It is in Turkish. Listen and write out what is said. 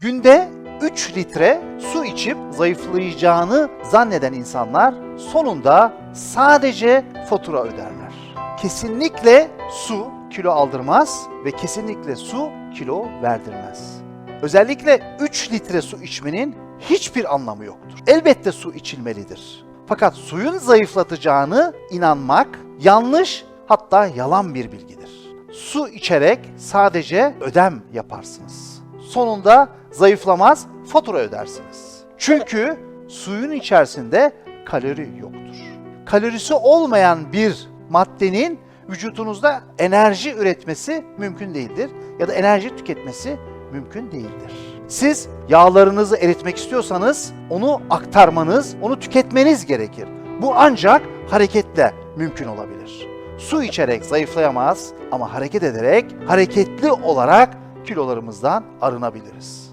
Günde 3 litre su içip zayıflayacağını zanneden insanlar sonunda sadece fatura öderler. Kesinlikle su kilo aldırmaz ve kesinlikle su kilo verdirmez. Özellikle 3 litre su içmenin hiçbir anlamı yoktur. Elbette su içilmelidir. Fakat suyun zayıflatacağını inanmak yanlış hatta yalan bir bilgidir. Su içerek sadece ödem yaparsınız. Sonunda zayıflamaz, fatura ödersiniz. Çünkü suyun içerisinde kalori yoktur. Kalorisi olmayan bir maddenin vücudunuzda enerji üretmesi mümkün değildir ya da enerji tüketmesi mümkün değildir. Siz yağlarınızı eritmek istiyorsanız onu aktarmanız, onu tüketmeniz gerekir. Bu ancak hareketle mümkün olabilir. Su içerek zayıflayamaz ama hareket ederek, hareketli olarak kilolarımızdan arınabiliriz.